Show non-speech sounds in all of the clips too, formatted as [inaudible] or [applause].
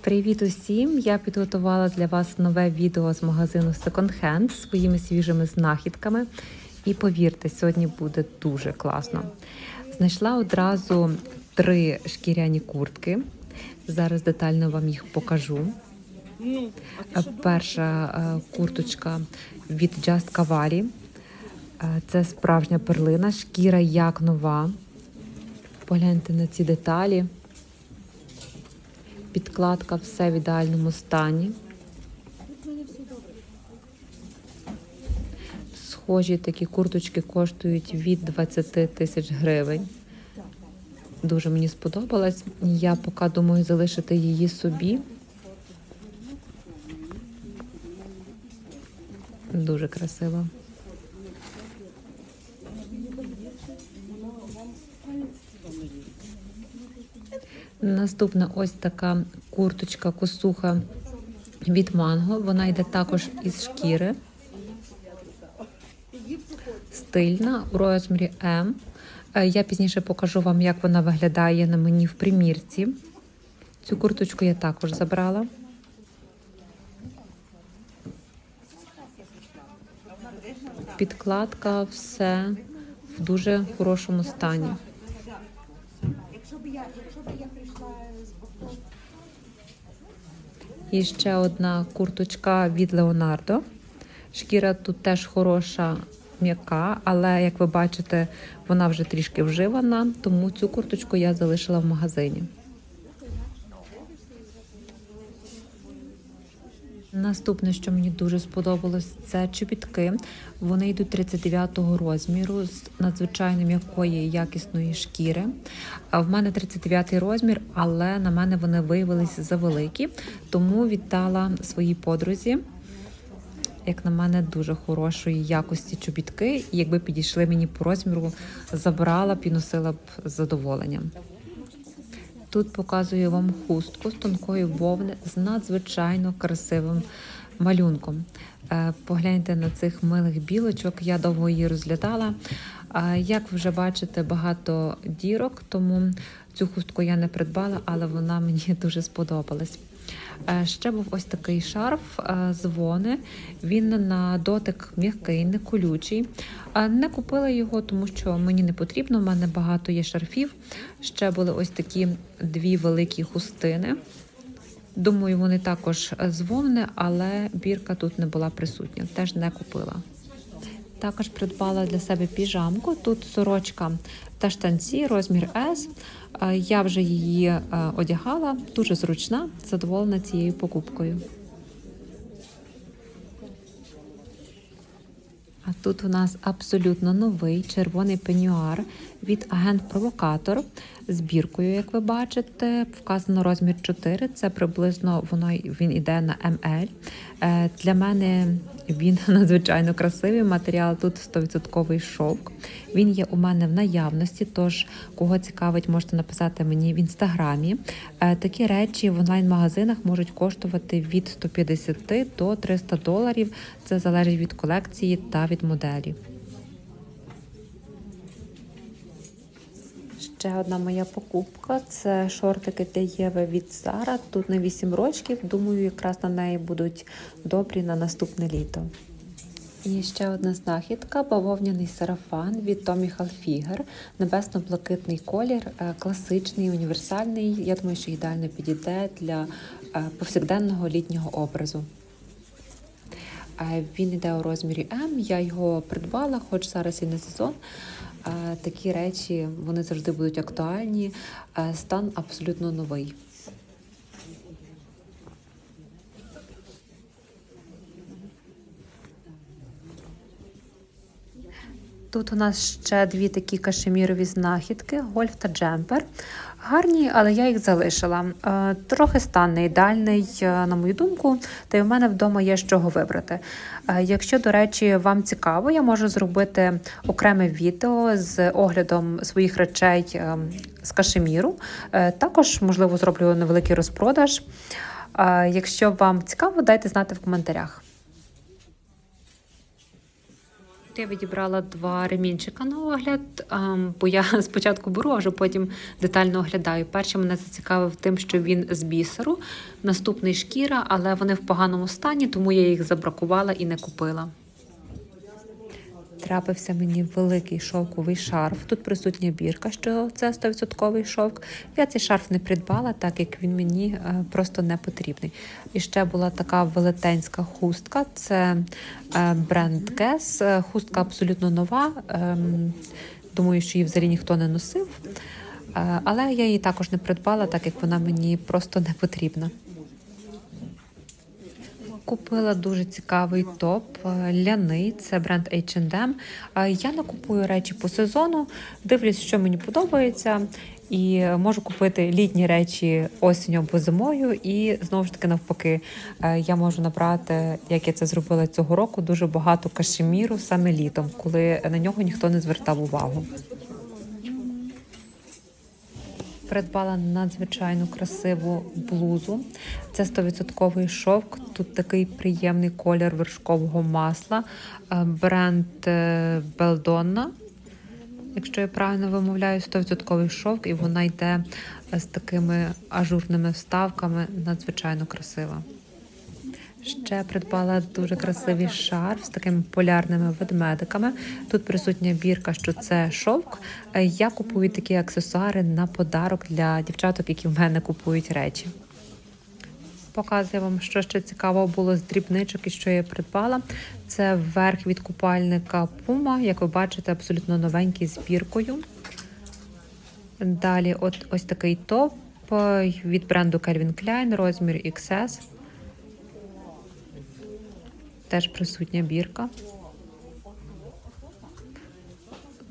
Привіт усім! Я підготувала для вас нове відео з магазину Second Hand з своїми свіжими знахідками. І повірте, сьогодні буде дуже класно. Знайшла одразу три шкіряні куртки. Зараз детально вам їх покажу. Е, Перша е, курточка від Just Cavalli. Е, Це справжня перлина, шкіра як нова. Погляньте на ці деталі. Підкладка все в ідеальному стані. Схожі такі курточки коштують від 20 тисяч гривень. Дуже мені сподобалась. Я поки думаю залишити її собі. Дуже красиво. Наступна ось така курточка косуха від манго. Вона йде також із шкіри. Стильна у розмірі М. Е, Я пізніше покажу вам, як вона виглядає на мені в примірці. Цю курточку я також забрала. Підкладка, все в дуже хорошому стані. Я, якщо я прийшла з І ще одна курточка від Леонардо. Шкіра тут теж хороша, м'яка, але як ви бачите, вона вже трішки вживана, тому цю курточку я залишила в магазині. Наступне, що мені дуже сподобалось, це чобітки. Вони йдуть 39-го розміру з надзвичайно м'якої якісної шкіри. В мене 39-й розмір, але на мене вони виявилися завеликі, тому віддала своїй подрузі. Як на мене, дуже хорошої якості чобітки. Якби підійшли мені по розміру, забрала б і носила б задоволенням. Тут показую вам хустку з тонкої вовни з надзвичайно красивим малюнком. Е, Погляньте на цих милих білочок. Я довго її розглядала. Е, Як ви вже бачите, багато дірок, тому цю хустку я не придбала, але вона мені [laughs] дуже сподобалась. Е, Ще був ось такий шарф е, з вони. Він на дотик м'який, не колючий. Е, Не купила його, тому що мені не потрібно. У мене багато є шарфів. Ще були ось такі дві великі хустини. Думаю, вони також з вовни, але бірка тут не була присутня. Теж не купила. Також придбала для себе піжамку. Тут сорочка та штанці, розмір S. Е, Я вже її е, одягала, дуже зручна, задоволена цією покупкою. А тут у нас абсолютно новий червоний пенюар від агент-провокатор з біркою, як ви бачите. Вказано розмір 4. Це приблизно воно він іде на МЛ. Е, Для мене він [laughs] надзвичайно красивий. Матеріал тут 100% шовк. Він є у мене в наявності. Тож, кого цікавить, можете написати мені в інстаграмі. Е, Такі речі в онлайн-магазинах можуть коштувати від 150 до 300 доларів. Це залежить від колекції та від моделі. Ще одна моя покупка це шортики Єви від Zara. Тут на 8 років. Думаю, якраз на неї будуть добрі на наступне літо. І ще одна знахідка бавовняний сарафан від Tommy Hilfiger. Небесно-блакитний колір, е, класичний, універсальний. Я думаю, що ідеально підійде для е, повсякденного літнього образу. Він йде у розмірі М. Я його придбала, хоч зараз і не сезон. Такі речі вони завжди будуть актуальні. Стан абсолютно новий. Тут у нас ще дві такі кашемірові знахідки, гольф та джемпер. Гарні, але я їх залишила. Е, Трохи стан не ідеальний, е, на мою думку, та й в мене вдома є з чого вибрати. Е, Якщо, до речі, вам цікаво, я можу зробити окреме відео з оглядом своїх речей з кашеміру. Також, можливо, зроблю невеликий розпродаж. Якщо вам цікаво, дайте знати в коментарях. Я відібрала два ремінчика на огляд, ем, бо я [laughs] спочатку беру, а вже потім детально оглядаю. Перший мене зацікавив тим, що він з бісеру, наступний шкіра, але вони в поганому стані, тому я їх забракувала і не купила. Трапився мені великий шовковий шарф. Тут присутня бірка, що це 100% шовк. Я цей шарф не придбала, так як він мені е, просто не потрібний. І ще була така велетенська хустка. Це е, бренд Кес. Хустка абсолютно нова. Ем, Думаю, що її взагалі ніхто не носив. Е, Але я її також не придбала, так як вона мені просто не потрібна. Купила дуже цікавий топ е, ляний, це бренд H&M. Е, Я не купую речі по сезону, дивлюсь, що мені подобається, і можу купити літні речі осінню або зимою. І знову ж таки, навпаки, е, я можу набрати, як я це зробила цього року, дуже багато кашеміру саме літом, коли на нього ніхто не звертав увагу. Придбала надзвичайно красиву блузу. Це 100% шовк. Тут такий приємний колір вершкового масла. Е, Бренд Белдонна. Якщо я правильно вимовляю, 100% шовк, і вона йде з такими ажурними вставками. Надзвичайно красива. Ще придбала дуже красивий шарф з такими полярними ведмедиками. Тут присутня бірка, що це шовк. Е, Я купую такі аксесуари на подарок для дівчаток, які в мене купують речі. Показую вам, що ще цікаво було з дрібничок і що я придбала. Це верх від купальника Puma, як ви бачите, абсолютно новенький з біркою. Далі, от ось такий топ е, від бренду Calvin Klein, розмір XS. Теж присутня бірка.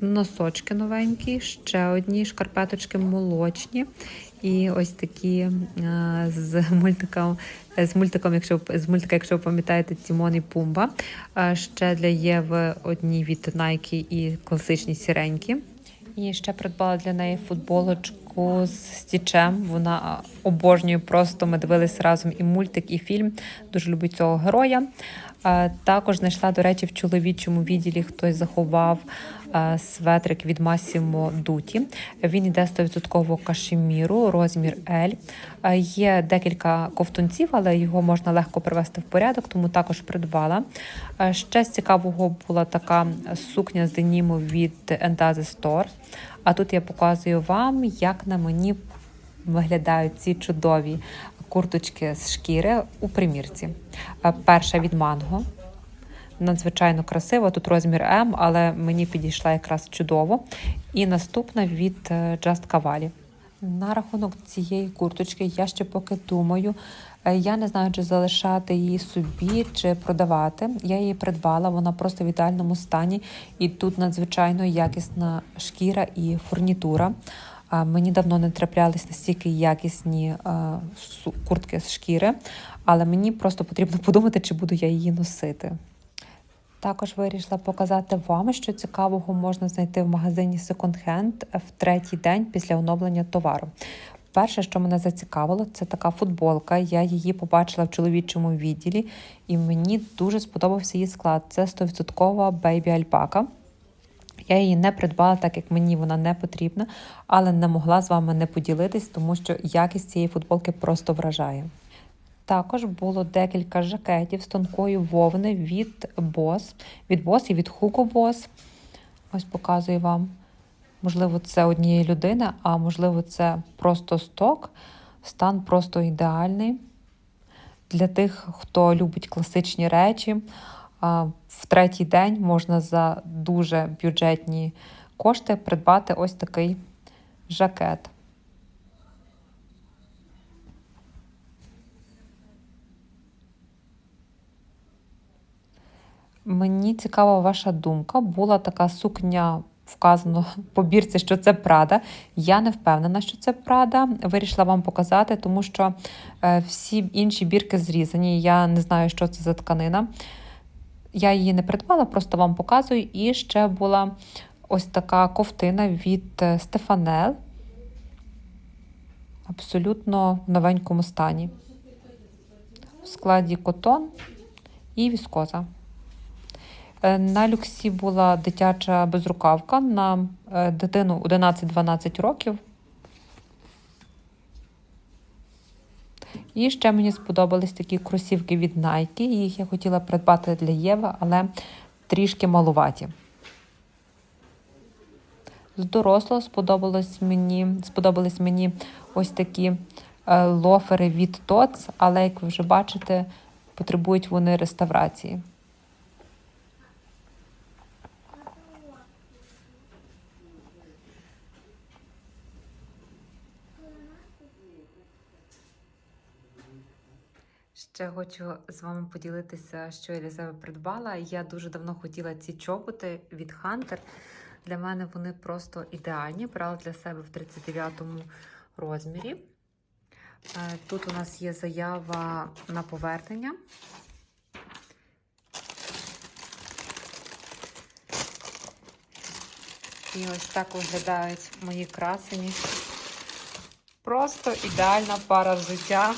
Носочки новенькі, ще одні шкарпеточки молочні. І ось такі е, з мультиком, з мультиком, якщо з мультика, якщо ви пам'ятаєте, Тімон і Пумба. Е, ще для Єви одні від Nike і класичні сіренькі. І ще придбала для неї футболочку з стічем. Вона е, обожнює просто. Ми дивилися разом і мультик, і фільм. Дуже любить цього героя. Е, Також знайшла, до речі, в чоловічому відділі хтось заховав е, светрик від Massimo Dutti. Він йде 100% кашеміру, розмір L. Е, Є декілька ковтунців, але його можна легко привести в порядок, тому також придбала. Ще з цікавого була така сукня з деніму від Entaze Store. А тут я показую вам, як на мені виглядають ці чудові курточки з шкіри у примірці. Е, Перша від Манго. Надзвичайно красива. Тут розмір М, але мені підійшла якраз чудово. І наступна від е, Just Cavalli. На рахунок цієї курточки я ще поки думаю. Е, Я не знаю, чи залишати її собі, чи продавати. Я її придбала, вона просто в ідеальному стані. І тут надзвичайно якісна шкіра і фурнітура. Мені давно не траплялись настільки якісні е, куртки з шкіри, але мені просто потрібно [laughs] подумати, чи буду я її носити. Також вирішила показати вам, що цікавого можна знайти в магазині Second Hand в третій день після оновлення товару. Перше, що мене зацікавило, це така футболка. Я її побачила в чоловічому відділі, і мені дуже сподобався її склад. Це 100% бейбі альпака. Я її не придбала, так як мені вона не потрібна, але не могла з вами не поділитись, тому що якість цієї футболки просто вражає. Також було декілька жакетів з тонкої вовни від Boss, від Boss і від Hugo Boss. Ось показую вам. Можливо, це однієї людини, а можливо, це просто сток. Стан просто ідеальний. Для тих, хто любить класичні речі, в третій день можна за дуже бюджетні кошти придбати ось такий жакет. Мені цікава ваша думка. Була така сукня, вказано [laughs] по бірці, що це Прада. Я не впевнена, що це Прада. Вирішила вам показати, тому що е, всі інші бірки зрізані. Я не знаю, що це за тканина. Я її не придбала, просто вам показую. І ще була ось така ковтина від Стефанел. Абсолютно в новенькому стані. В складі котон і віскоза. Е, На люксі була дитяча безрукавка на е, дитину 11-12 років. І ще мені сподобались такі кросівки від Nike. Їх я хотіла придбати для Єви, але трішки малуваті. З дорослого сподобалось мені, сподобались мені ось такі е, лофери від TOTS, але як ви вже бачите, потребують вони реставрації. Ще хочу з вами поділитися, що я для себе придбала. Я дуже давно хотіла ці чоботи від Hunter. Для мене вони просто ідеальні. Брала для себе в 39-му розмірі. Е, Тут у нас є заява на повернення. І ось так виглядають мої красені. Просто ідеальна пара взуття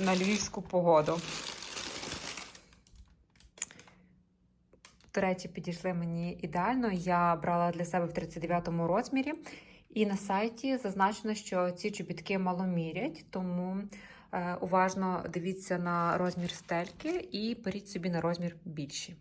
на львівську погоду. До речі, підійшли мені ідеально. Я брала для себе в 39-му розмірі, і на сайті зазначено, що ці чобітки маломірять, тому е, уважно дивіться на розмір стельки і беріть собі на розмір більші.